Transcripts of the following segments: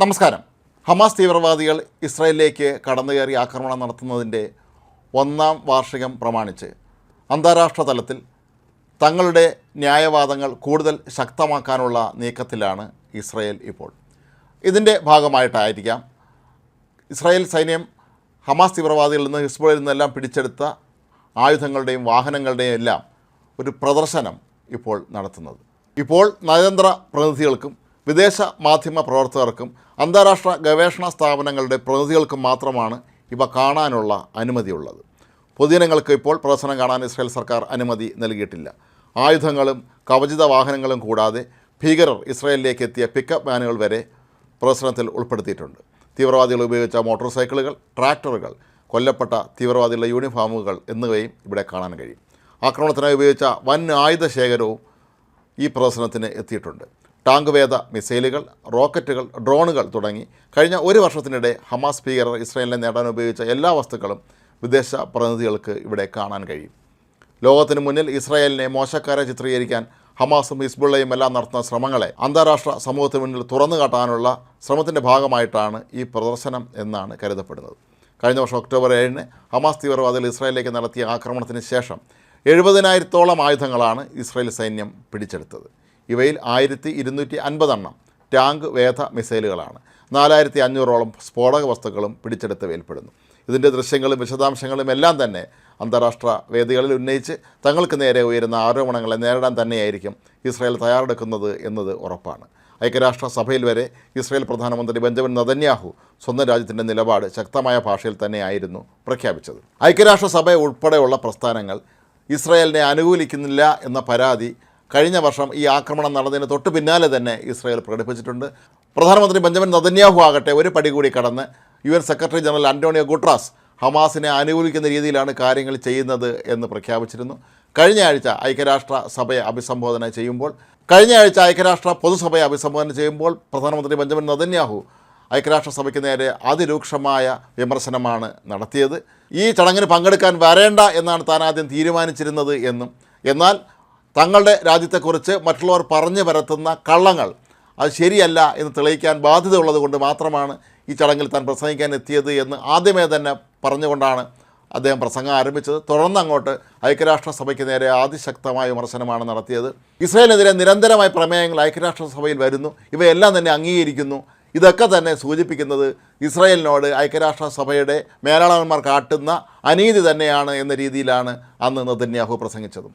നമസ്കാരം. ഹമാസ് തീവ്രവാദികൾ ഇസ്രായേലിലേക്ക് കടന്നുകയറി ആക്രമണം നടത്തുന്നതിന്റെ ഒന്നാം വാർഷികം പ്രമാണിച്ച് അന്താരാഷ്ട്ര തലത്തിൽ തങ്ങളുടെ ന്യായവാദങ്ങൾ കൂടുതൽ ശക്തമാക്കാനുള്ള നീക്കത്തിലാണ് ഇസ്രായേൽ ഇപ്പോൾ. ഇതിന്റെ ഭാഗമായിട്ടായിരിക്കാം ഇസ്രായേൽ സൈന്യം ഹമാസ് തീവ്രവാദികളിൽ നിന്ന് ഹിസ്ബുളിൽ നിന്നെല്ലാം പിടിച്ചെടുത്ത ആയുധങ്ങളുടെയും വാഹനങ്ങളുടെയും എല്ലാം ഒരു പ്രദർശനം ഇപ്പോൾ നടത്തുന്നത്. ഇപ്പോൾ നയതന്ത്ര പ്രതിനിധികൾക്കും വിദേശ മാധ്യമ പ്രവർത്തകർക്കും അന്താരാഷ്ട്ര ഗവേഷണ സ്ഥാപനങ്ങളുടെ പ്രതിനിധികൾക്കും മാത്രമാണ് ഇവ കാണാനുള്ള അനുമതിയുള്ളത്. പൊതുജനങ്ങൾക്ക് ഇപ്പോൾ പ്രദർശനം കാണാൻ ഇസ്രായേൽ സർക്കാർ അനുമതി നൽകിയിട്ടില്ല. ആയുധങ്ങളും കവചിത വാഹനങ്ങളും കൂടാതെ ഭീകരർ ഇസ്രായേലിലേക്ക് എത്തിയ പിക്കപ്പ് വാനുകൾ വരെ പ്രദർശനത്തിൽ ഉൾപ്പെടുത്തിയിട്ടുണ്ട്. തീവ്രവാദികൾ ഉപയോഗിച്ച മോട്ടോർ സൈക്കിളുകൾ ട്രാക്ടറുകൾ കൊല്ലപ്പെട്ട തീവ്രവാദികളുടെ യൂണിഫോമുകൾ എന്നിവയും ഇവിടെ കാണാൻ കഴിയും. ആക്രമണത്തിനായി ഉപയോഗിച്ച വൻ ആയുധ ശേഖരവും ഈ പ്രദർശനത്തിന് എത്തിയിട്ടുണ്ട്. ടാങ്ക് വേദ മിസൈലുകൾ റോക്കറ്റുകൾ ഡ്രോണുകൾ തുടങ്ങി കഴിഞ്ഞ ഒരു വർഷത്തിനിടെ ഹമാസ് ഭീകരർ ഇസ്രായേലിനെ നേടാൻ ഉപയോഗിച്ച എല്ലാ വസ്തുക്കളും വിദേശ പ്രതിനിധികൾക്ക് ഇവിടെ കാണാൻ കഴിയും. ലോകത്തിന് മുന്നിൽ ഇസ്രായേലിനെ മോശക്കാരെ ചിത്രീകരിക്കാൻ ഹമാസും ഹിസ്ബുള്ളയും എല്ലാം നടത്തുന്ന ശ്രമങ്ങളെ അന്താരാഷ്ട്ര സമൂഹത്തിന് മുന്നിൽ തുറന്നു കാട്ടാനുള്ള ശ്രമത്തിന്റെ ഭാഗമായിട്ടാണ് ഈ പ്രദർശനം എന്നാണ് കരുതപ്പെടുന്നത്. കഴിഞ്ഞ വർഷം ഒക്ടോബർ ഏഴിന് ഹമാസ് തീവ്രവാദികൾ ഇസ്രായേലിലേക്ക് നടത്തിയ ആക്രമണത്തിന് ശേഷം എഴുപതിനായിരത്തോളം ആയുധങ്ങളാണ് ഇസ്രായേൽ സൈന്യം പിടിച്ചെടുത്തത്. ഇവയിൽ ആയിരത്തി ഇരുന്നൂറ്റി അൻപതെണ്ണം ടാങ്ക് വേധ മിസൈലുകളാണ്. നാലായിരത്തി അഞ്ഞൂറോളം സ്ഫോടക വസ്തുക്കളും പിടിച്ചെടുത്തവയിൽപ്പെടുന്നു ഇതിന്റെ ദൃശ്യങ്ങളും വിശദാംശങ്ങളും എല്ലാം തന്നെ അന്താരാഷ്ട്ര വേദികളിൽ ഉന്നയിച്ച് തങ്ങൾക്ക് നേരെ ഉയരുന്ന ആരോപണങ്ങളെ നേരിടാൻ തന്നെയായിരിക്കും ഇസ്രായേൽ തയ്യാറെടുക്കുന്നത് എന്നത് ഉറപ്പാണ്. ഐക്യരാഷ്ട്ര സഭയിൽ വരെ ഇസ്രായേൽ പ്രധാനമന്ത്രി ബെഞ്ചമിൻ നദന്യാഹു സ്വന്തം രാജ്യത്തിന്റെ നിലപാട് ശക്തമായ ഭാഷയിൽ തന്നെയായിരുന്നു പ്രഖ്യാപിച്ചത്. ഐക്യരാഷ്ട്രസഭ ഉൾപ്പെടെയുള്ള പ്രസ്ഥാനങ്ങൾ ഇസ്രായേലിനെ അനുകൂലിക്കുന്നില്ല എന്ന പരാതി കഴിഞ്ഞ വർഷം ഈ ആക്രമണം നടന്നതിന് തൊട്ട് പിന്നാലെ തന്നെ ഇസ്രായേൽ പ്രകടിപ്പിച്ചിട്ടുണ്ട്. പ്രധാനമന്ത്രി ബെഞ്ചമിൻ നദന്യാഹു ആകട്ടെ ഒരു പടി കൂടി കടന്ന് U N secretary general Antonio Guterres ഹമാസിനെ അനുകൂലിക്കുന്ന രീതിയിലാണ് കാര്യങ്ങൾ ചെയ്യുന്നത് എന്ന് പ്രഖ്യാപിച്ചിരുന്നു. കഴിഞ്ഞ ആഴ്ച ഐക്യരാഷ്ട്ര സഭയെ അഭിസംബോധന ചെയ്യുമ്പോൾ കഴിഞ്ഞ ആഴ്ച ഐക്യരാഷ്ട്ര പൊതുസഭയെ അഭിസംബോധന ചെയ്യുമ്പോൾ പ്രധാനമന്ത്രി ബെഞ്ചമിൻ നദന്യാഹു ഐക്യരാഷ്ട്രസഭയ്ക്ക് നേരെ അതിരൂക്ഷമായ വിമർശനമാണ് നടത്തിയത്. ഈ ചടങ്ങിന് പങ്കെടുക്കാൻ വരേണ്ട എന്നാണ് താൻ ആദ്യം തീരുമാനിച്ചിരുന്നത് എന്നും എന്നാൽ തങ്ങളുടെ രാജ്യത്തെക്കുറിച്ച് മറ്റുള്ളവർ പറഞ്ഞു പരത്തുന്ന കള്ളങ്ങൾ അത് ശരിയല്ല എന്ന് തെളിയിക്കാൻ ബാധ്യതയുള്ളത് കൊണ്ട് മാത്രമാണ് ഈ ചടങ്ങിൽ താൻ പ്രസംഗിക്കാൻ എത്തിയത് എന്ന് ആദ്യമേ തന്നെ പറഞ്ഞുകൊണ്ടാണ് അദ്ദേഹം പ്രസംഗം ആരംഭിച്ചത്. തുടർന്ന് അങ്ങോട്ട് ഐക്യരാഷ്ട്രസഭയ്ക്ക് നേരെ അതിശക്തമായ വിമർശനമാണ് നടത്തിയത്. ഇസ്രായേലിനെതിരെ നിരന്തരമായ പ്രമേയങ്ങൾ ഐക്യരാഷ്ട്രസഭയിൽ വരുന്നു. ഇവയെല്ലാം തന്നെ അംഗീകരിക്കുന്നു. ഇതൊക്കെ തന്നെ സൂചിപ്പിക്കുന്നത് ഇസ്രായേലിനോട് ഐക്യരാഷ്ട്രസഭയുടെ മേലാളന്മാർ കാട്ടുന്ന അനീതി തന്നെയാണ് എന്ന രീതിയിലാണ് അന്ന് നെതന്യാഹു പ്രസംഗിച്ചതും.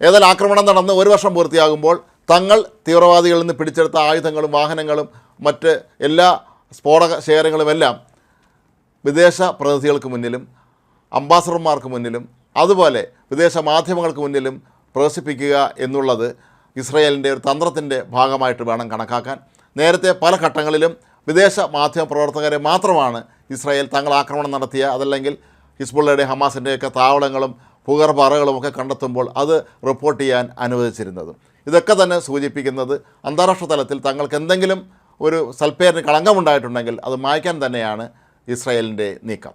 ഏതായാലും ആക്രമണം നടന്ന് ഒരു വർഷം പൂർത്തിയാകുമ്പോൾ തങ്ങൾ തീവ്രവാദികളിൽ നിന്ന് പിടിച്ചെടുത്ത ആയുധങ്ങളും വാഹനങ്ങളും മറ്റ് എല്ലാ സ്ഫോടക ശേഖരങ്ങളുമെല്ലാം വിദേശ പ്രതിനിധികൾക്ക് മുന്നിലും അംബാസഡർമാർക്ക് മുന്നിലും അതുപോലെ വിദേശ മാധ്യമങ്ങൾക്ക് മുന്നിലും പ്രദർശിപ്പിക്കുക എന്നുള്ളത് ഇസ്രയേലിന്റെ ഒരു തന്ത്രത്തിന്റെ ഭാഗമായിട്ട് വേണം കണക്കാക്കാൻ. നേരത്തെ പല ഘട്ടങ്ങളിലും വിദേശ മാധ്യമ പ്രവർത്തകരെ മാത്രമാണ് ഇസ്രായേൽ തങ്ങൾ ആക്രമണം നടത്തിയ അതല്ലെങ്കിൽ ഹിസ്ബുള്ളയുടെ ഹമാസിന്റെയൊക്കെ താവളങ്ങളും ഭൂഗർഭറകളും ഒക്കെ കണ്ടെത്തുമ്പോൾ അത് റിപ്പോർട്ട് ചെയ്യാൻ അനുവദിച്ചിരുന്നത്. ഇതൊക്കെ തന്നെ സൂചിപ്പിക്കുന്നത് അന്താരാഷ്ട്ര തലത്തിൽ തങ്ങൾക്ക് എന്തെങ്കിലും ഒരു സൽപ്പേരിന് കളങ്കമുണ്ടായിട്ടുണ്ടെങ്കിൽ അത് മായ്ക്കാൻ തന്നെയാണ് ഇസ്രായേലിന്റെ നീക്കം.